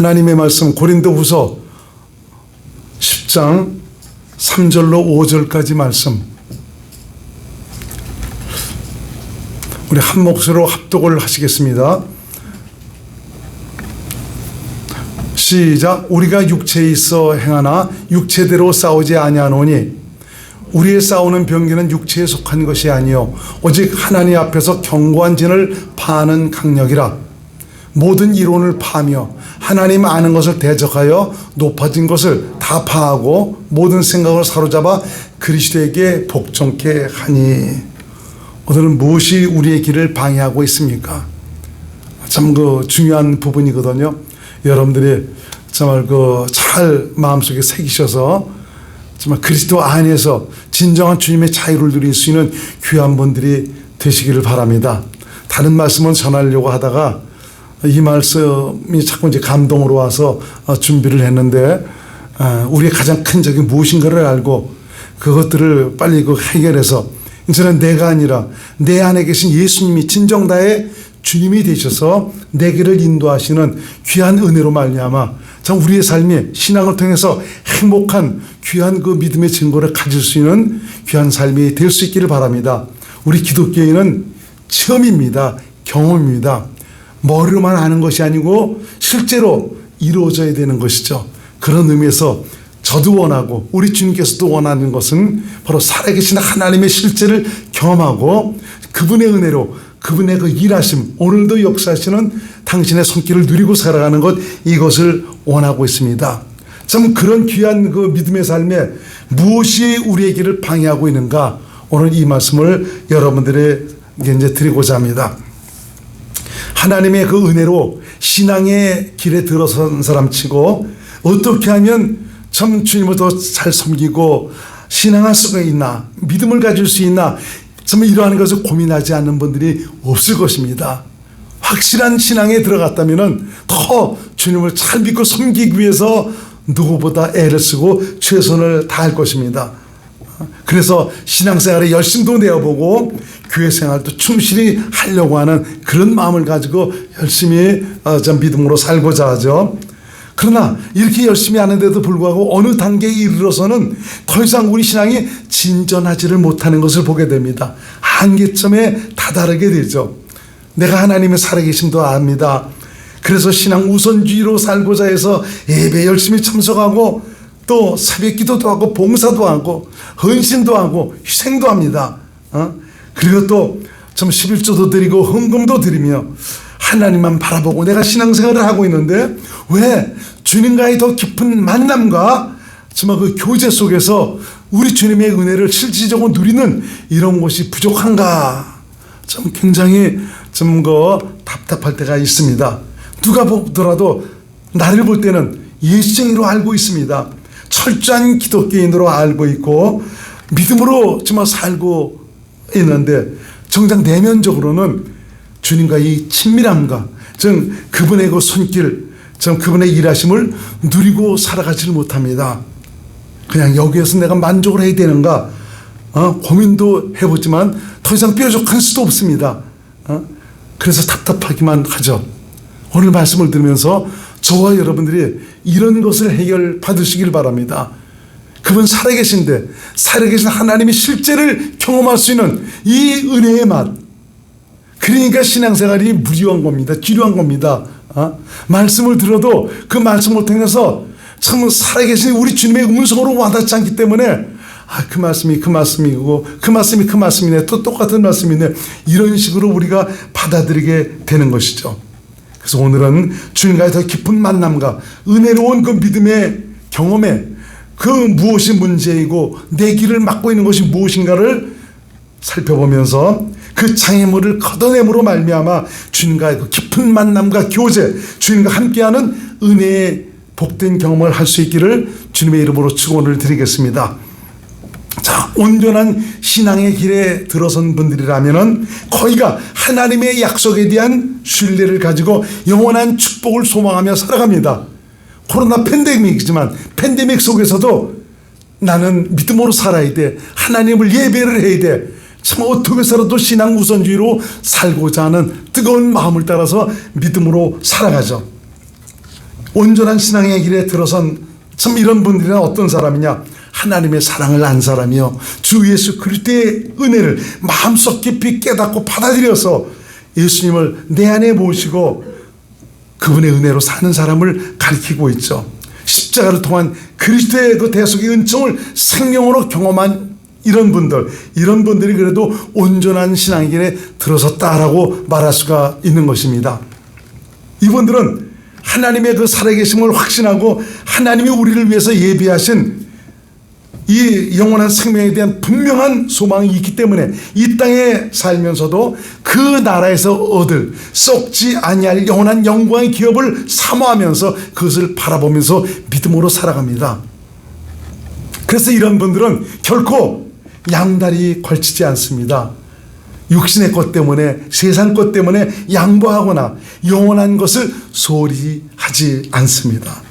하나님의 말씀 고린도 후서 10장 3절로 5절까지 말씀. 우리 한 목소리로 합독을 하시겠습니다. 시작. 우리가 육체에 있어 행하나 육체대로 싸우지 아니하노니 우리의 싸우는 병기는 육체에 속한 것이 아니요. 오직 하나님 앞에서 견고한 진을 파는 강력이라 모든 이론을 파며 하나님 아는 것을 대적하여 높아진 것을 다 파하고 모든 생각을 사로잡아 그리스도에게 복종케 하니 오늘은 무엇이 우리의 길을 방해하고 있습니까? 참 그 중요한 부분이거든요. 여러분들이 정말 그 잘 마음속에 새기셔서 정말 그리스도 안에서 진정한 주님의 자유를 누릴 수 있는 귀한 분들이 되시기를 바랍니다. 다른 말씀은 전하려고 하다가 이 말씀이 자꾸 이제 감동으로 와서 어, 준비를 했는데 어, 우리의 가장 큰 적이 무엇인가를 알고 그것들을 빨리 그 해결해서 이제는 내가 아니라 내 안에 계신 예수님이 진정 다의 주님이 되셔서 내 길을 인도하시는 귀한 은혜로 말미암아 참 우리의 삶이 신앙을 통해서 행복한 귀한 그 믿음의 증거를 가질 수 있는 귀한 삶이 될 수 있기를 바랍니다. 우리 기독교인은 체험입니다. 경험입니다. 머리로만 아는 것이 아니고 실제로 이루어져야 되는 것이죠. 그런 의미에서 저도 원하고 우리 주님께서도 원하는 것은 바로 살아계신 하나님의 실제를 경험하고 그분의 은혜로 그분의 그 일하심 오늘도 역사하시는 당신의 손길을 누리고 살아가는 것 이것을 원하고 있습니다. 참 그런 귀한 그 믿음의 삶에 무엇이 우리의 길을 방해하고 있는가 오늘 이 말씀을 여러분들에게 이제 드리고자 합니다. 하나님의 그 은혜로 신앙의 길에 들어선 사람 치고 어떻게 하면 참 주님을 더 잘 섬기고 신앙할 수가 있나 믿음을 가질 수 있나 정말 이러한 것을 고민하지 않는 분들이 없을 것입니다. 확실한 신앙에 들어갔다면 더 주님을 잘 믿고 섬기기 위해서 누구보다 애를 쓰고 최선을 다할 것입니다. 그래서 신앙생활에 열심도 내어보고 교회 생활도 충실히 하려고 하는 그런 마음을 가지고 열심히 어, 좀 믿음으로 살고자 하죠. 그러나 이렇게 열심히 하는데도 불구하고 어느 단계에 이르러서는 더 이상 우리 신앙이 진전하지를 못하는 것을 보게 됩니다. 한계점에 다다르게 되죠. 내가 하나님의 살아계심도 압니다. 그래서 신앙 우선주의로 살고자 해서 예배 열심히 참석하고 또 새벽 기도도 하고 봉사도 하고 헌신도 하고 희생도 합니다. 어? 그리고 또 좀 11조도 드리고 헌금도 드리며 하나님만 바라보고 내가 신앙생활을 하고 있는데 왜 주님과의 더 깊은 만남과 정말 그 교제 속에서 우리 주님의 은혜를 실질적으로 누리는 이런 것이 부족한가 좀 굉장히 좀그 답답할 때가 있습니다. 누가 보더라도 나를 볼 때는 예수쟁이로 알고 있습니다. 철저한 기독교인으로 알고 있고 믿음으로 정말 살고 있는데 정작 내면적으로는 주님과 이 친밀함과 즉 그분의 그 손길, 즉 그분의 일하심을 누리고 살아가지를 못합니다. 그냥 여기에서 내가 만족을 해야 되는가 어? 고민도 해보지만 더 이상 뾰족할 수도 없습니다. 어? 그래서 답답하기만 하죠. 오늘 말씀을 들으면서 저와 여러분들이 이런 것을 해결 받으시길 바랍니다. 그분 살아계신데 살아계신 하나님의 실제를 경험할 수 있는 이 은혜의 맛. 그러니까 신앙생활이 무료한 겁니다. 기료한 겁니다. 어? 말씀을 들어도 그 말씀을 통해서 참 살아계신 우리 주님의 음성으로 와닿지 않기 때문에 아, 그 말씀이 그 말씀이고 그 말씀이 그 말씀이네 또 똑같은 말씀이네 이런 식으로 우리가 받아들이게 되는 것이죠. 그래서 오늘은 주님과의 더 깊은 만남과 은혜로운 그 믿음의 경험에 그 무엇이 문제이고 내 길을 막고 있는 것이 무엇인가를 살펴보면서 그 장애물을 걷어내므로 말미암아 주님과의 그 깊은 만남과 교제, 주님과 함께하는 은혜의 복된 경험을 할 수 있기를 주님의 이름으로 축원을 드리겠습니다. 자, 온전한 신앙의 길에 들어선 분들이라면은 거의가 하나님의 약속에 대한 신뢰를 가지고 영원한 축복을 소망하며 살아갑니다. 코로나 팬데믹이지만 팬데믹 속에서도 나는 믿음으로 살아야 돼. 하나님을 예배를 해야 돼. 참 어떻게 살아도 신앙 우선주의로 살고자 하는 뜨거운 마음을 따라서 믿음으로 살아가죠. 온전한 신앙의 길에 들어선 참 이런 분들은 어떤 사람이냐? 하나님의 사랑을 안 사람이요. 주 예수 그리스도의 은혜를 마음속 깊이 깨닫고 받아들여서 예수님을 내 안에 모시고 그분의 은혜로 사는 사람을 가리키고 있죠. 십자가를 통한 그리스도의 그 대속의 은총을 생명으로 경험한 이런 분들, 이런 분들이 그래도 온전한 신앙의 길에 들어섰다라고 말할 수가 있는 것입니다. 이분들은 하나님의 그 살아계심을 확신하고 하나님이 우리를 위해서 예비하신 이 영원한 생명에 대한 분명한 소망이 있기 때문에 이 땅에 살면서도 그 나라에서 얻을 썩지 아니할 영원한 영광의 기업을 사모하면서 그것을 바라보면서 믿음으로 살아갑니다. 그래서 이런 분들은 결코 양다리 걸치지 않습니다. 육신의 것 때문에 세상 것 때문에 양보하거나 영원한 것을 소홀히 하지 않습니다.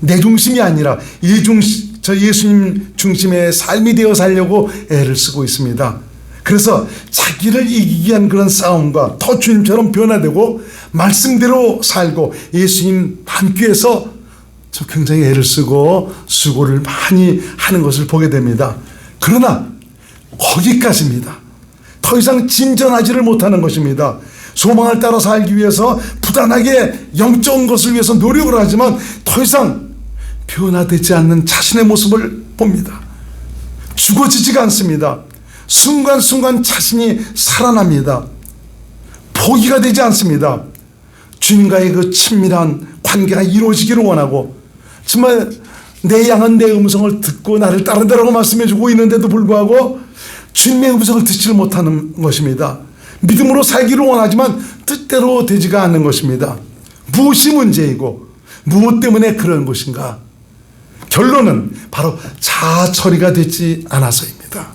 내 중심이 아니라 이 중심, 저 예수님 중심의 삶이 되어 살려고 애를 쓰고 있습니다. 그래서 자기를 이기기 위한 그런 싸움과 더 주님처럼 변화되고 말씀대로 살고 예수님 함께해서 저 굉장히 애를 쓰고 수고를 많이 하는 것을 보게 됩니다. 그러나 거기까지입니다. 더 이상 진전하지를 못하는 것입니다. 소망을 따라 살기 위해서 부단하게 영적인 것을 위해서 노력을 하지만 더 이상 변화되지 않는 자신의 모습을 봅니다. 죽어지지가 않습니다. 순간순간 자신이 살아납니다. 포기가 되지 않습니다. 주님과의 그 친밀한 관계가 이루어지기를 원하고 정말 내 양은 내 음성을 듣고 나를 따른다라고 말씀해 주고 있는데도 불구하고 주님의 음성을 듣지를 못하는 것입니다. 믿음으로 살기를 원하지만 뜻대로 되지가 않는 것입니다. 무엇이 문제이고 무엇 때문에 그런 것인가? 결론은 바로 자아 처리가 되지 않아서입니다.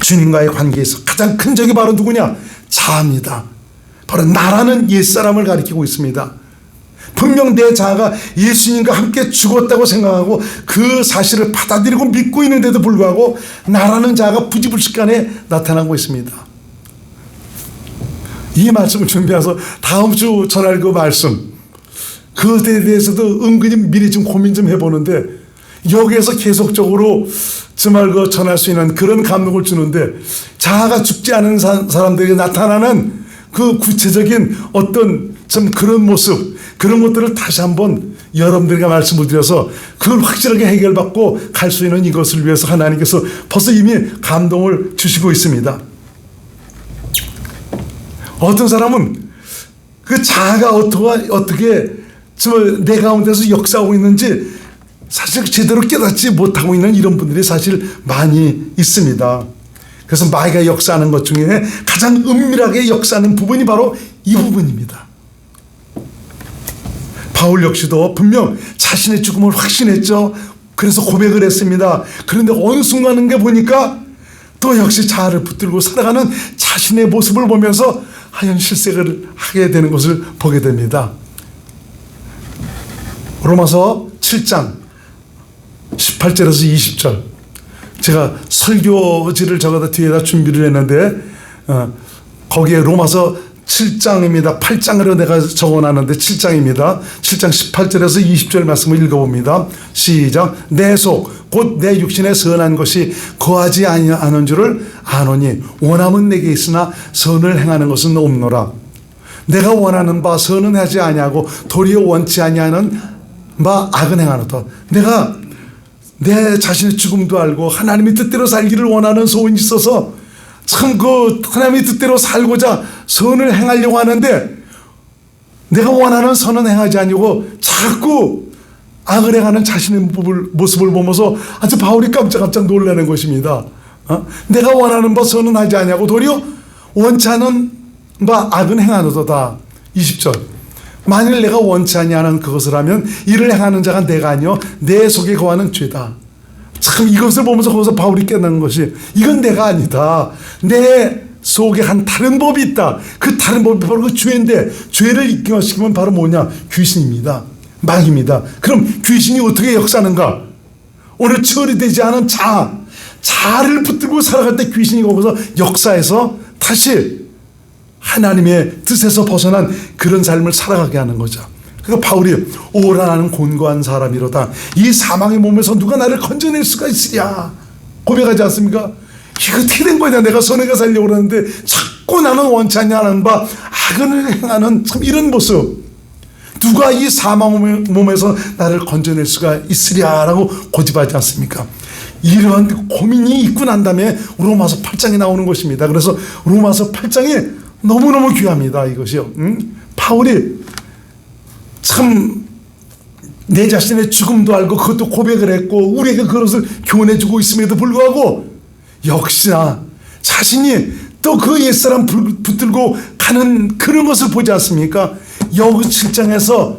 주님과의 관계에서 가장 큰 적이 바로 누구냐? 자아입니다. 바로 나라는 옛사람을 가리키고 있습니다. 분명 내 자아가 예수님과 함께 죽었다고 생각하고 그 사실을 받아들이고 믿고 있는데도 불구하고 나라는 자아가 부지불식간에 나타나고 있습니다. 이 말씀을 준비해서 다음 주 전할 그 말씀 그것에 대해서도 은근히 미리 좀 고민 좀 해보는데 여기에서 계속적으로 정말 그 전할 수 있는 그런 감동을 주는데 자아가 죽지 않은 사, 사람들에게 나타나는 그 구체적인 어떤 좀 그런 모습 그런 것들을 다시 한번 여러분들에게 말씀을 드려서 그걸 확실하게 해결받고 갈 수 있는 이것을 위해서 하나님께서 벌써 이미 감동을 주시고 있습니다. 어떤 사람은 그 자아가 어떻게, 어떻게 정말 내 가운데서 역사하고 있는지 사실 제대로 깨닫지 못하고 있는 이런 분들이 사실 많이 있습니다. 그래서 마귀가 역사하는 것 중에 가장 은밀하게 역사하는 부분이 바로 이 부분입니다. 바울 역시도 분명 자신의 죽음을 확신했죠. 그래서 고백을 했습니다. 그런데 어느 순간인가 보니까 또 역시 자아를 붙들고 살아가는 자신의 모습을 보면서 하얀 실색을 하게 되는 것을 보게 됩니다. 로마서 7장 18절에서 20절 제가 설교지를 적어다 뒤에다 준비를 했는데 어, 거기에 로마서 7장입니다. 8장으로 내가 적어놨는데 7장입니다. 7장 18절에서 20절 말씀을 읽어봅니다. 시작. 내 속 곧 내 육신의 선한 것이 거하지 아니하는 줄을 아노니 원함은 내게 있으나 선을 행하는 것은 없노라. 내가 원하는 바 선은 하지 아니하고 도리어 원치 아니하는 바 악은 행하노다. 내가 내 자신의 죽음도 알고 하나님의 뜻대로 살기를 원하는 소원이 있어서 참 그 하나님의 뜻대로 살고자 선을 행하려고 하는데 내가 원하는 선은 행하지 아니고 자꾸 악을 행하는 자신의 모습을 보면서 아주 바울이 깜짝깜짝 놀라는 것입니다. 어? 내가 원하는 바 선은 하지 아니하고 도리어 원치 않은 바 악은 행하노도다. 20절. 만일 내가 원치 아니하는 그것을 하면 이를 행하는 자가 내가 아니요 내 속에 거하는 죄다. 참 이것을 보면서 거기서 바울이 깨닫는 것이 이건 내가 아니다. 내 속에 한 다른 법이 있다. 그 다른 법이 바로 그 죄인데 죄를 입증시키면 바로 뭐냐? 귀신입니다. 마귀입니다. 그럼 귀신이 어떻게 역사하는가? 오늘 처리되지 않은 자, 자를 붙들고 살아갈 때 귀신이 거기서 역사해서 다시 하나님의 뜻에서 벗어난 그런 삶을 살아가게 하는 거죠. 그 바울이 오라 나는 곤고한 사람이로다. 이 사망의 몸에서 누가 나를 건져낼 수가 있으랴. 고백하지 않습니까? 이거 어떻게 된 거냐? 내가 선해가 살려고 그러는데 자꾸 나는 원치 않냐 하는 바 악을 행하는 참 이런 모습. 누가 이 사망 몸에- 몸에서 나를 건져낼 수가 있으랴라고 고집하지 않습니까? 이러한 고민이 있고 난 다음에 로마서 8장이 나오는 것입니다. 그래서 로마서 8장이 너무너무 귀합니다. 이것이요. 음? 바울이 참 내 자신의 죽음도 알고 그것도 고백을 했고 우리에게 그것을 교훈해주고 있음에도 불구하고 역시나 자신이 또 그 옛사람 불- 붙들고 가는 그런 것을 보지 않습니까? 여기 7장에서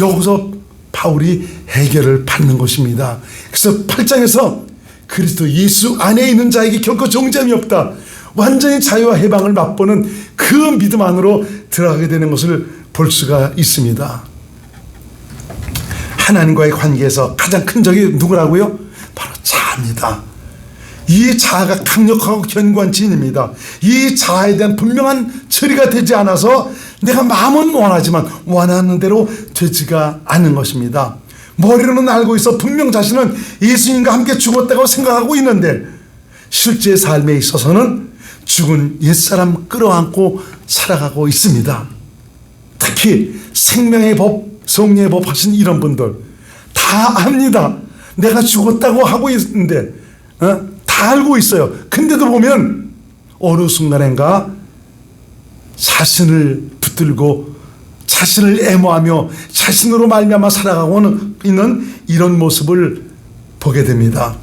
여기서 바울이 해결을 받는 것입니다. 그래서 8장에서 그리스도 예수 안에 있는 자에게 결코 정점이 없다. 완전히 자유와 해방을 맛보는 그 믿음 안으로 들어가게 되는 것을 볼 수가 있습니다. 하나님과의 관계에서 가장 큰 적이 누구라고요? 바로 자아입니다. 이 자아가 강력하고 견고한 진입니다. 이 자아에 대한 분명한 처리가 되지 않아서 내가 마음은 원하지만 원하는 대로 되지가 않는 것입니다. 머리로는 알고 있어 분명 자신은 예수님과 함께 죽었다고 생각하고 있는데 실제 삶에 있어서는 죽은 옛사람 끌어안고 살아가고 있습니다. 특히 생명의 법, 성령의 법 하신 이런 분들 다 압니다. 내가 죽었다고 하고 있는데 어? 다 알고 있어요. 근데도 보면 어느 순간인가 자신을 붙들고 자신을 애모하며 자신으로 말미암아 살아가고 있는 이런 모습을 보게 됩니다.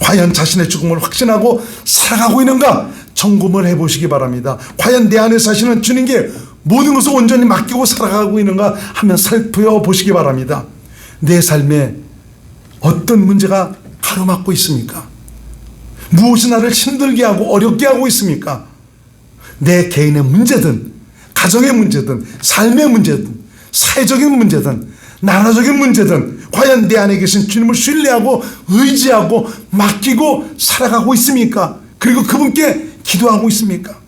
과연 자신의 죽음을 확신하고 살아가고 있는가 점검을 해보시기 바랍니다. 과연 내 안에 자신은 주님께 모든 것을 온전히 맡기고 살아가고 있는가 하면 살펴보시기 바랍니다. 내 삶에 어떤 문제가 가로막고 있습니까? 무엇이 나를 힘들게 하고 어렵게 하고 있습니까? 내 개인의 문제든 가정의 문제든 삶의 문제든 사회적인 문제든 나라적인 문제든 과연 내 안에 계신 주님을 신뢰하고 의지하고 맡기고 살아가고 있습니까? 그리고 그분께 기도하고 있습니까?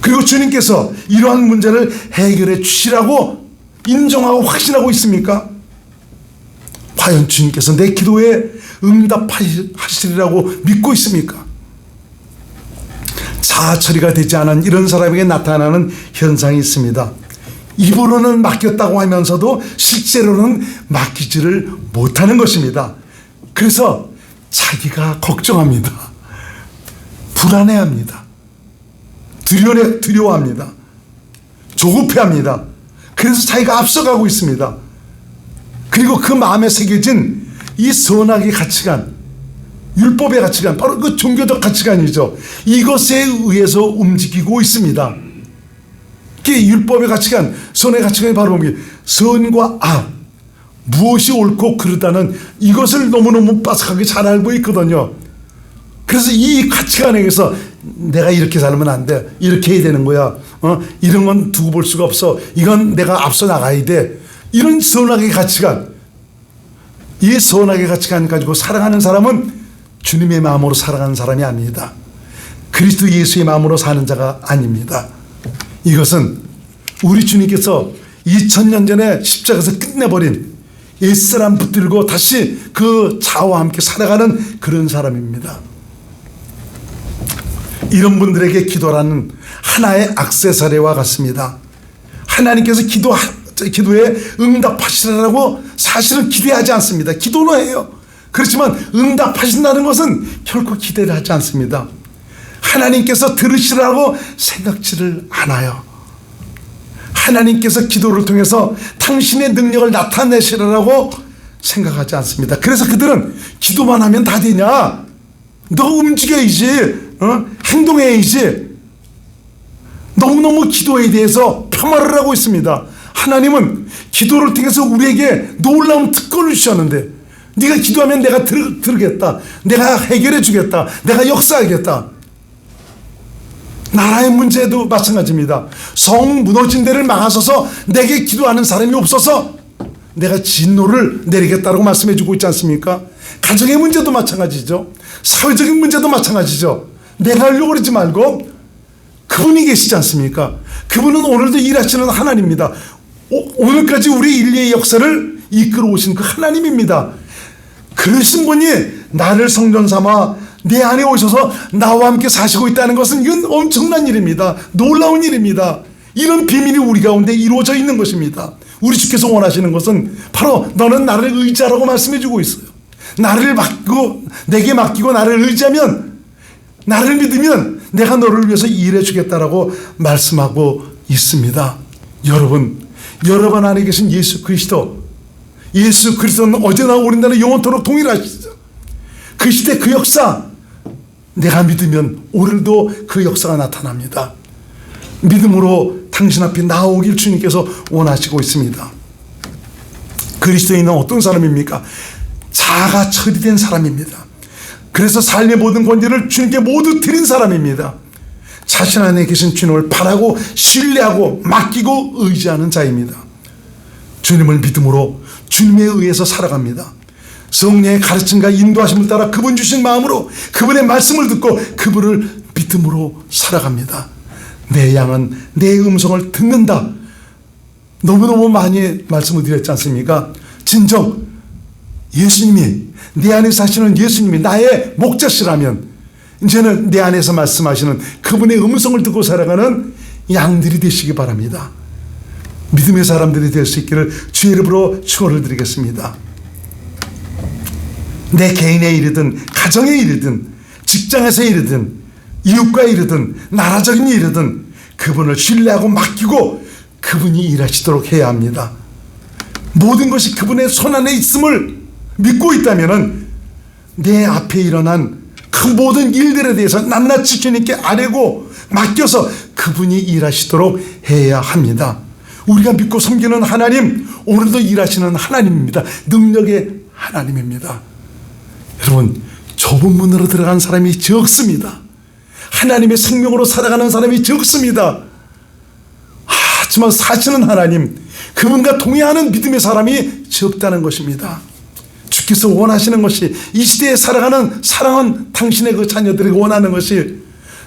그리고 주님께서 이러한 문제를 해결해 주시라고 인정하고 확신하고 있습니까? 과연 주님께서 내 기도에 응답하시리라고 믿고 있습니까? 자아 처리가 되지 않은 이런 사람에게 나타나는 현상이 있습니다. 입으로는 맡겼다고 하면서도 실제로는 맡기지를 못하는 것입니다. 그래서 자기가 걱정합니다. 불안해합니다. 두려워, 두려워합니다. 조급해합니다. 그래서 자기가 앞서가고 있습니다. 그리고 그 마음에 새겨진 이 선악의 가치관, 율법의 가치관, 바로 그 종교적 가치관이죠. 이것에 의해서 움직이고 있습니다. 그 율법의 가치관, 선의 가치관이 바로 뭡니까? 선과 악, 무엇이 옳고 그르다는 이것을 너무너무 빠삭하게 잘 알고 있거든요. 그래서 이 가치관에서 내가 이렇게 살면 안 돼. 이렇게 해야 되는 거야. 어? 이런 건 두고 볼 수가 없어. 이건 내가 앞서 나가야 돼. 이런 선악의 가치관. 이 선악의 가치관 가지고 살아가는 사람은 주님의 마음으로 살아가는 사람이 아닙니다. 그리스도 예수의 마음으로 사는 자가 아닙니다. 이것은 우리 주님께서 2000년 전에 십자가에서 끝내버린 옛사람 붙들고 다시 그 자와 함께 살아가는 그런 사람입니다. 이런 분들에게 기도라는 하나의 악세사리와 같습니다. 하나님께서 기도 기도에 응답하시라고 사실은 기대하지 않습니다. 기도는 해요. 그렇지만 응답하신다는 것은 결코 기대를 하지 않습니다. 하나님께서 들으시라고 생각지를 않아요. 하나님께서 기도를 통해서 당신의 능력을 나타내시라고 생각하지 않습니다. 그래서 그들은 기도만 하면 다 되냐? 너 움직여야지. 어? 행동해야지. 너무너무 기도에 대해서 폄하를 하고 있습니다. 하나님은 기도를 통해서 우리에게 놀라운 특권을 주셨는데 네가 기도하면 내가 들, 들겠다. 내가 해결해 주겠다. 내가 역사하겠다. 나라의 문제도 마찬가지입니다. 성 무너진 데를 막아서서 내게 기도하는 사람이 없어서 내가 진노를 내리겠다고 말씀해 주고 있지 않습니까? 가정의 문제도 마찬가지죠. 사회적인 문제도 마찬가지죠. 내가 하려고 그러지 말고 그분이 계시지 않습니까? 그분은 오늘도 일하시는 하나님입니다. 오- 오늘까지 우리 인류의 역사를 이끌어 오신 그 하나님입니다. 그러신 분이 나를 성전 삼아 내 안에 오셔서 나와 함께 사시고 있다는 것은 이건 엄청난 일입니다. 놀라운 일입니다. 이런 비밀이 우리 가운데 이루어져 있는 것입니다. 우리 주께서 원하시는 것은 바로 너는 나를 의지하라고 말씀해 주고 있어요. 나를 맡기고 내게 맡기고 나를 의지하면 나를 믿으면 내가 너를 위해서 일해 주겠다라고 말씀하고 있습니다. 여러분, 여러분 안에 계신 예수 그리스도 예수 그리스도는 어제나 오늘날 영원토록 동일하시죠. 그 시대 그 역사 내가 믿으면 오늘도 그 역사가 나타납니다. 믿음으로 당신 앞에 나오길 주님께서 원하시고 있습니다. 그리스도인은 어떤 사람입니까? 자아가 처리된 사람입니다. 그래서 삶의 모든 권리를 주님께 모두 드린 사람입니다. 자신 안에 계신 주님을 바라고 신뢰하고 맡기고 의지하는 자입니다. 주님을 믿음으로 주님에 의해서 살아갑니다. 성령의 가르침과 인도하심을 따라 그분 주신 마음으로 그분의 말씀을 듣고 그분을 믿음으로 살아갑니다. 내 양은 내 음성을 듣는다. 너무너무 많이 말씀을 드렸지 않습니까? 진정 예수님이 내 안에 사시는 예수님이 나의 목자시라면 이제는 내 안에서 말씀하시는 그분의 음성을 듣고 살아가는 양들이 되시기 바랍니다. 믿음의 사람들이 될 수 있기를 주의 이름으로 축원을 드리겠습니다. 내 개인의 일이든 가정의 일이든 직장에서의 일이든 이웃과의 일이든 나라적인 일이든 그분을 신뢰하고 맡기고 그분이 일하시도록 해야 합니다. 모든 것이 그분의 손 안에 있음을 믿고 있다면은 내 앞에 일어난 그 모든 일들에 대해서 낱낱이 주님께 아뢰고 맡겨서 그분이 일하시도록 해야 합니다. 우리가 믿고 섬기는 하나님, 오늘도 일하시는 하나님입니다. 능력의 하나님입니다. 여러분, 좁은 문으로 들어간 사람이 적습니다. 하나님의 생명으로 살아가는 사람이 적습니다. 하지만 사시는 하나님, 그분과 동의하는 믿음의 사람이 적다는 것입니다. 주께서 원하시는 것이 이 시대에 살아가는 사랑은 당신의 그 자녀들이 원하는 것이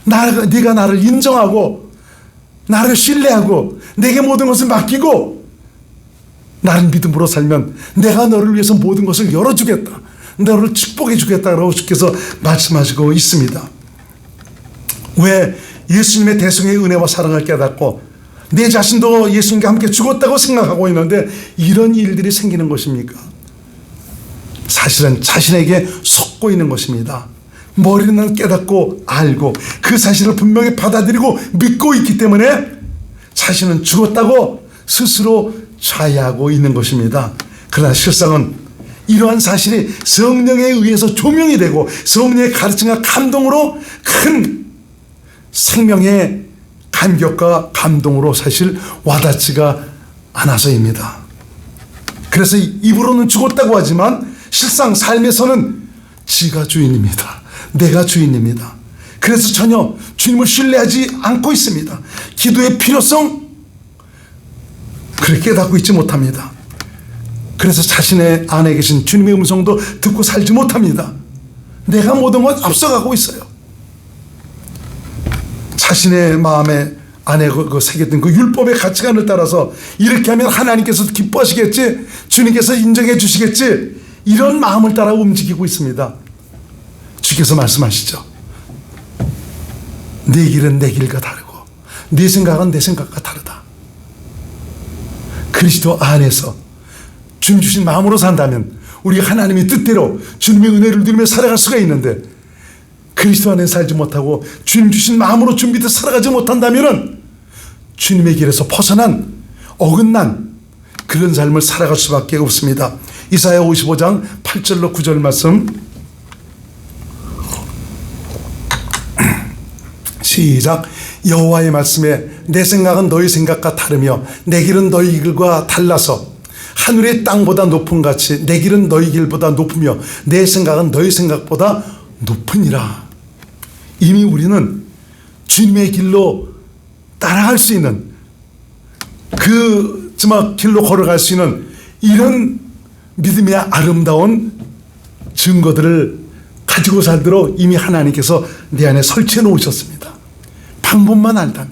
나, 네가 나를 인정하고 나를 신뢰하고 내게 모든 것을 맡기고 나를 믿음으로 살면 내가 너를 위해서 모든 것을 열어주겠다. 너를 축복해 주겠다라고 주께서 말씀하시고 있습니다. 왜 예수님의 대성의 은혜와 사랑을 깨닫고 내 자신도 예수님과 함께 죽었다고 생각하고 있는데 이런 일들이 생기는 것입니까? 사실은 자신에게 속고 있는 것입니다. 머리는 깨닫고 알고 그 사실을 분명히 받아들이고 믿고 있기 때문에 자신은 죽었다고 스스로 좌회하고 있는 것입니다. 그러나 실상은 이러한 사실이 성령에 의해서 조명이 되고 성령의 가르침과 감동으로 큰 생명의 감격과 감동으로 사실 와닿지가 않아서입니다. 그래서 입으로는 죽었다고 하지만 실상 삶에서는 지가 주인입니다. 내가 주인입니다. 그래서 전혀 주님을 신뢰하지 않고 있습니다. 기도의 필요성 그렇게 깨닫고 있지 못합니다. 그래서 자신의 안에 계신 주님의 음성도 듣고 살지 못합니다. 내가 모든 것 앞서가고 있어요. 자신의 마음에 안에 그, 그 새겼던 그 율법의 가치관을 따라서 이렇게 하면 하나님께서 기뻐하시겠지, 주님께서 인정해 주시겠지, 이런 마음을 따라 움직이고 있습니다. 주께서 말씀하시죠. 내 길은 내 길과 다르고, 네 생각은 내 생각과 다르다. 그리스도 안에서 주님 주신 마음으로 산다면 우리가 하나님의 뜻대로 주님의 은혜를 누리며 살아갈 수가 있는데 그리스도 안에 살지 못하고 주님 주신 마음으로 준비돼 살아가지 못한다면은 주님의 길에서 벗어난 어긋난 그런 삶을 살아갈 수밖에 없습니다. 이사야 55장 8절로 9절 말씀 시작 여호와의 말씀에 내 생각은 너희 생각과 다르며 내 길은 너희 길과 달라서 하늘의 땅보다 높은 같이 내 길은 너희 길보다 높으며 내 생각은 너희 생각보다 높으니라 이미 우리는 주님의 길로 따라갈 수 있는 그 정말 길로 걸어갈 수 있는 이런 믿음의 아름다운 증거들을 가지고 살도록 이미 하나님께서 내 안에 설치해 놓으셨습니다. 방법만 알다면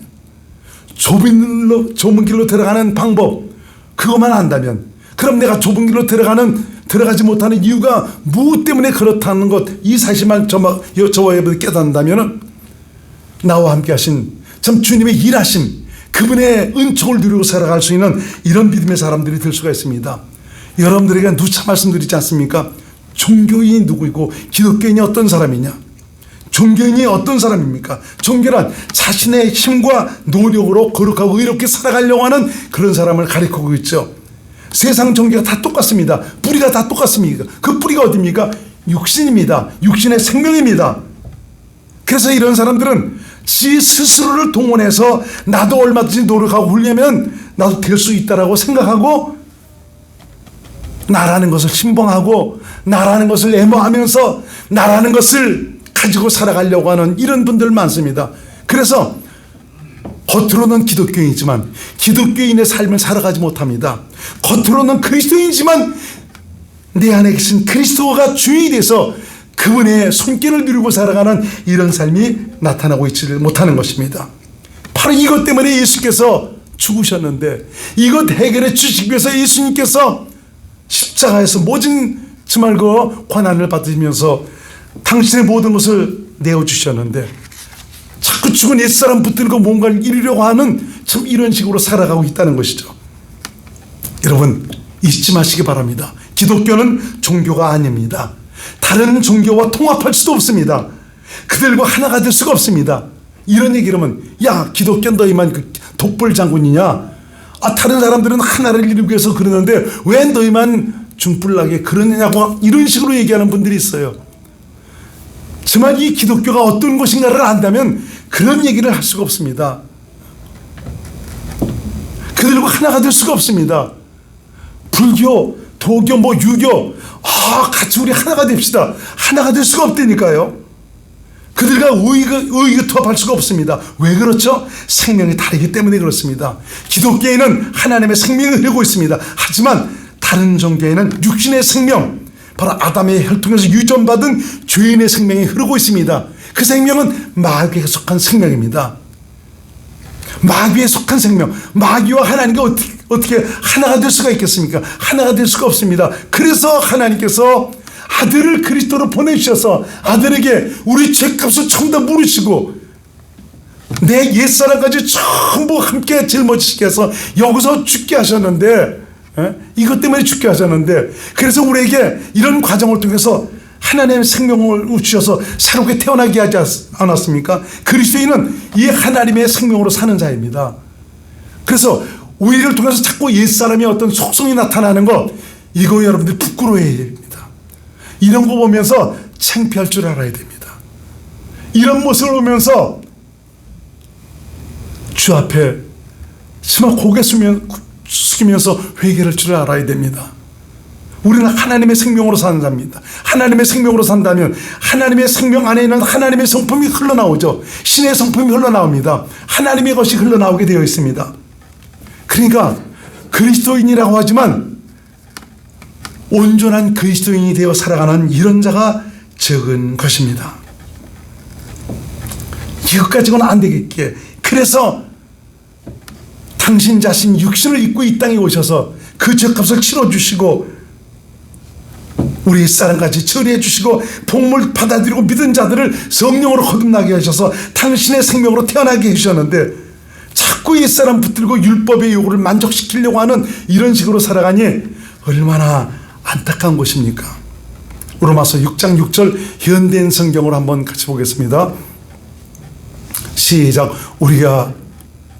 좁은 길로, 좁은 길로 들어가는 방법 그것만 안다면 그럼 내가 좁은 길로 들어가는 들어가지 못하는 이유가 무엇 때문에 그렇다는 것 이 사실만 저와 여러분이 깨닫는다면은 나와 함께 하신 참 주님의 일하심 그분의 은총을 누리고 살아갈 수 있는 이런 믿음의 사람들이 될 수가 있습니다. 여러분들에게 누차 말씀드리지 않습니까? 종교인이 누구이고 기독교인이 어떤 사람이냐? 종교인이 어떤 사람입니까? 종교란 자신의 힘과 노력으로 거룩하고 의롭게 살아가려고 하는 그런 사람을 가리키고 있죠. 세상 종교가 다 똑같습니다. 뿌리가 다 똑같습니다. 그 뿌리가 어디입니까? 육신입니다. 육신의 생명입니다. 그래서 이런 사람들은 지 스스로를 동원해서 나도 얼마든지 노력하고 훈련하면 나도 될 수 있다라고 생각하고 나라는 것을 신봉하고 나라는 것을 애모하면서 나라는 것을 가지고 살아가려고 하는 이런 분들 많습니다. 그래서 겉으로는 기독교인이지만 기독교인의 삶을 살아가지 못합니다. 겉으로는 그리스도인이지만 내 안에 계신 그리스도가 주인이 돼서 그분의 손길을 누리고 살아가는 이런 삶이 나타나고 있지를 못하는 것입니다. 바로 이것 때문에 예수께서 죽으셨는데 이것 해결해 주시기 위해서 예수님께서 십자가에서 모진 정말 그 고난을 받으면서 당신의 모든 것을 내어주셨는데 자꾸 죽은 옛사람 붙들고 뭔가를 이루려고 하는 참 이런 식으로 살아가고 있다는 것이죠. 여러분 잊지 마시기 바랍니다. 기독교는 종교가 아닙니다. 다른 종교와 통합할 수도 없습니다. 그들과 하나가 될 수가 없습니다. 이런 얘기를 하면 야 기독교 너희만 그 독불 장군이냐? 아 다른 사람들은 하나를 이루기 위해서 그러는데 왜 너희만 중불나게 그러느냐고 이런 식으로 얘기하는 분들이 있어요. 정말 이 기독교가 어떤 것인가를 안다면 그런 얘기를 할 수가 없습니다. 그들과 하나가 될 수가 없습니다. 불교, 도교, 뭐 유교, 아 같이 우리 하나가 됩시다. 하나가 될 수가 없다니까요. 그들과 의의가, 의의투합할 수가 없습니다. 왜 그렇죠? 생명이 다르기 때문에 그렇습니다. 기독교인은 하나님의 생명을 흐르고 있습니다. 하지만 다른 종교에는 육신의 생명, 바로 아담의 혈통에서 유전받은 죄인의 생명이 흐르고 있습니다. 그 생명은 마귀에 속한 생명입니다. 마귀에 속한 생명, 마귀와 하나님과 어떻게, 어떻게 하나가 될 수가 있겠습니까? 하나가 될 수가 없습니다. 그래서 하나님께서 아들을 그리스도로 보내주셔서 아들에게 우리 죄값을 전부 다 물으시고 내 옛사람까지 전부 함께 짊어지시게 해서 여기서 죽게 하셨는데 에? 이것 때문에 죽게 하셨는데 그래서 우리에게 이런 과정을 통해서 하나님의 생명을 주셔서 새롭게 태어나게 하지 않았습니까? 그리스도인은 이 하나님의 생명으로 사는 자입니다. 그래서 우리를 통해서 자꾸 옛사람의 어떤 속성이 나타나는 것 이거 여러분들 부끄러워해야 됩니다. 이런 거 보면서 창피할 줄 알아야 됩니다. 이런 모습을 보면서 주 앞에 심한 고개 숙이면서 회개를 줄 알아야 됩니다. 우리는 하나님의 생명으로 사는 자입니다. 하나님의 생명으로 산다면 하나님의 생명 안에 있는 하나님의 성품이 흘러나오죠. 신의 성품이 흘러나옵니다. 하나님의 것이 흘러나오게 되어 있습니다. 그러니까 그리스도인이라고 하지만 온전한 그리스도인이 되어 살아가는 이런 자가 적은 것입니다. 이것 가지고는 안 되겠기에 그래서 당신 자신 육신을 입고 이 땅에 오셔서 그 죄값을 치러주시고 우리 사람같이 처리해 주시고 복물 받아들이고 믿은 자들을 성령으로 거듭나게 하셔서 당신의 생명으로 태어나게 해주셨는데 자꾸 옛사람 붙들고 율법의 요구를 만족시키려고 하는 이런 식으로 살아가니 얼마나 안타까운 것입니까? 로마서 6장 6절 현대인 성경으로 한번 같이 보겠습니다. 시작. 우리가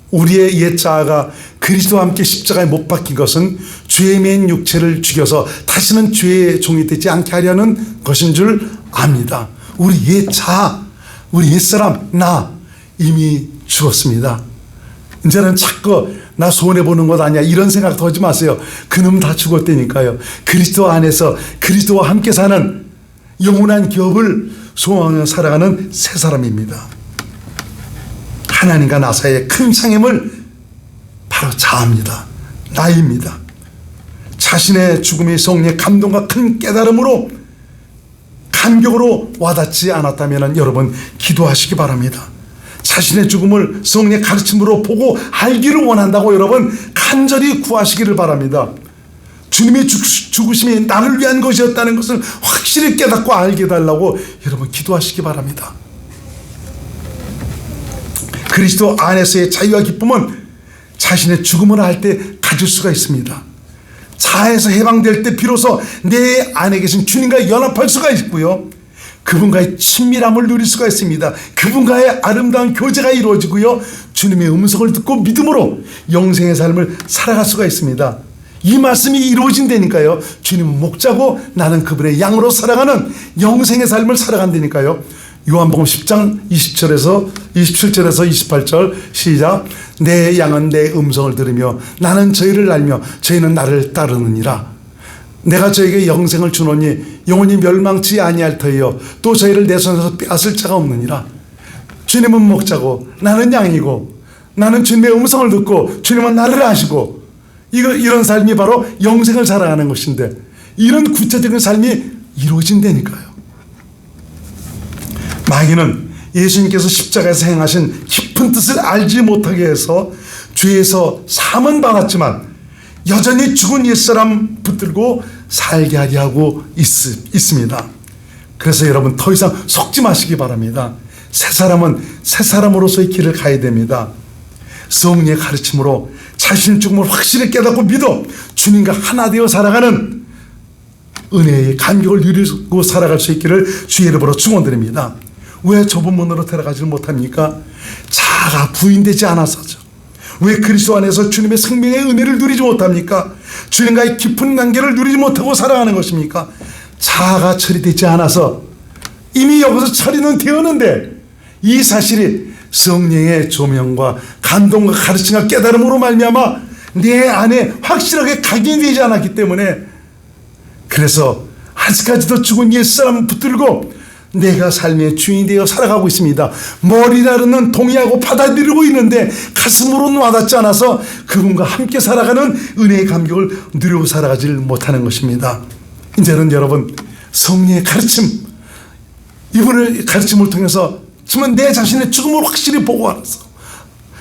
우리의 옛 자아가 그리스도와 함께 십자가에 못 박힌 것은 죄의 맨 육체를 죽여서 다시는 죄의 종이 되지 않게 하려는 것인 줄 압니다. 우리 옛 자아, 우리 옛 사람, 나 이미 죽었습니다. 이제는 자꾸 나 손해 보는 것 아니야 이런 생각도 하지 마세요. 그놈 다 죽었다니까요. 그리스도 안에서 그리스도와 함께 사는 영원한 기업을 소망하며 살아가는 새 사람입니다. 하나님과 나 사이의 큰 상임을 바로 자입니다. 나입니다. 자신의 죽음의 성리의 감동과 큰 깨달음으로 감격으로 와닿지 않았다면 여러분 기도하시기 바랍니다. 자신의 죽음을 성령의 가르침으로 보고 알기를 원한다고 여러분 간절히 구하시기를 바랍니다. 주님의 죽, 죽으심이 나를 위한 것이었다는 것을 확실히 깨닫고 알게 달라고 여러분 기도하시기 바랍니다. 그리스도 안에서의 자유와 기쁨은 자신의 죽음을 할때 가질 수가 있습니다. 자에서 해방될 때 비로소 내 안에 계신 주님과 연합할 수가 있고요. 그분과의 친밀함을 누릴 수가 있습니다. 그분과의 아름다운 교제가 이루어지고요. 주님의 음성을 듣고 믿음으로 영생의 삶을 살아갈 수가 있습니다. 이 말씀이 이루어진다니까요. 주님은 목자고 나는 그분의 양으로 살아가는 영생의 삶을 살아간다니까요. 요한복음 10장 20절에서 27절에서 28절 시작. 내 양은 내 음성을 들으며 나는 저희를 알며 저희는 나를 따르느니라. 내가 저에게 영생을 주노니 영원히 멸망치 아니할 터이요 또 저희를 내 손에서 빼앗을 자가 없느니라. 주님은 목자고 나는 양이고 나는 주님의 음성을 듣고 주님은 나를 아시고 이거 이런 삶이 바로 영생을 살아가는 것인데 이런 구체적인 삶이 이루어진다니까요. 마귀는 예수님께서 십자가에서 행하신 깊은 뜻을 알지 못하게 해서 죄에서 사함은 받았지만 여전히 죽은 옛사람 붙들고 살게 하게 하고 있, 있습니다. 그래서 여러분 더 이상 속지 마시기 바랍니다. 새 사람은 새 사람으로서의 길을 가야 됩니다. 성령의 가르침으로 자신의 죽음을 확실히 깨닫고 믿어 주님과 하나 되어 살아가는 은혜의 감격을 누리고 살아갈 수 있기를 주의 이름으로 축원드립니다. 왜 좁은 문으로 들어가지 못합니까? 자가 부인되지 않아서죠. 왜 그리스도 안에서 주님의 생명의 은혜를 누리지 못합니까? 주님과의 깊은 관계를 누리지 못하고 살아가는 것입니까? 자아가 처리되지 않아서 이미 여기서 처리는 되었는데 이 사실이 성령의 조명과 감동과 가르침과 깨달음으로 말미암아 내 안에 확실하게 각인되지 않았기 때문에 그래서 아직까지도 죽은 옛사람 붙들고 내가 삶의 주인이 되어 살아가고 있습니다. 머리나르는 동의하고 받아들이고 있는데 가슴으로는 와닿지 않아서 그분과 함께 살아가는 은혜의 감격을 누리고 살아가질 못하는 것입니다. 이제는 여러분 성령의 가르침 이분의 가르침을 통해서 정말 내 자신의 죽음을 확실히 보고 알아서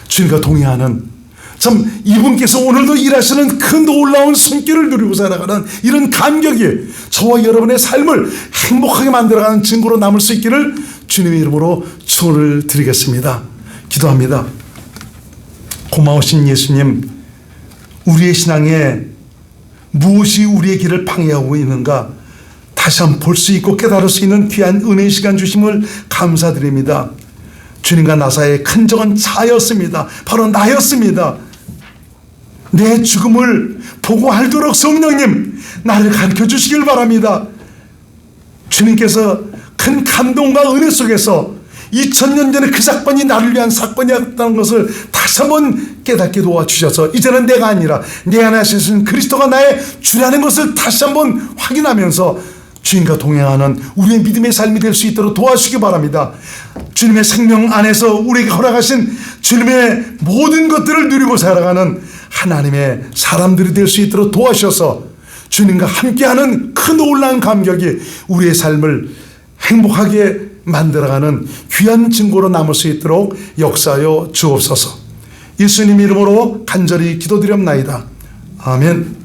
주님과 동의하는 참 이분께서 오늘도 일하시는 큰 놀라운 손길을 누리고 살아가는 이런 감격이 저와 여러분의 삶을 행복하게 만들어가는 증거로 남을 수 있기를 주님의 이름으로 축원을 드리겠습니다. 기도합니다. 고마우신 예수님, 우리의 신앙에 무엇이 우리의 길을 방해하고 있는가 다시 한번 볼 수 있고 깨달을 수 있는 귀한 은혜의 시간 주심을 감사드립니다. 주님과 나 사이의 큰 적은 자였습니다. 바로 나였습니다. 내 죽음을 보고 알도록 성령님 나를 가르쳐 주시길 바랍니다. 주님께서 큰 감동과 은혜 속에서 2000년 전에 그 사건이 나를 위한 사건이었다는 것을 다시 한번 깨닫게 도와주셔서 이제는 내가 아니라 내 안에 하신 그리스도가 나의 주라는 것을 다시 한번 확인하면서 주님과 동행하는 우리의 믿음의 삶이 될 수 있도록 도와주시기 바랍니다. 주님의 생명 안에서 우리에게 허락하신 주님의 모든 것들을 누리고 살아가는 하나님의 사람들이 될 수 있도록 도와주셔서 주님과 함께하는 큰 놀라운 감격이 우리의 삶을 행복하게 만들어가는 귀한 증거로 남을 수 있도록 역사하여 주옵소서. 예수님 이름으로 간절히 기도드렸나이다. 아멘.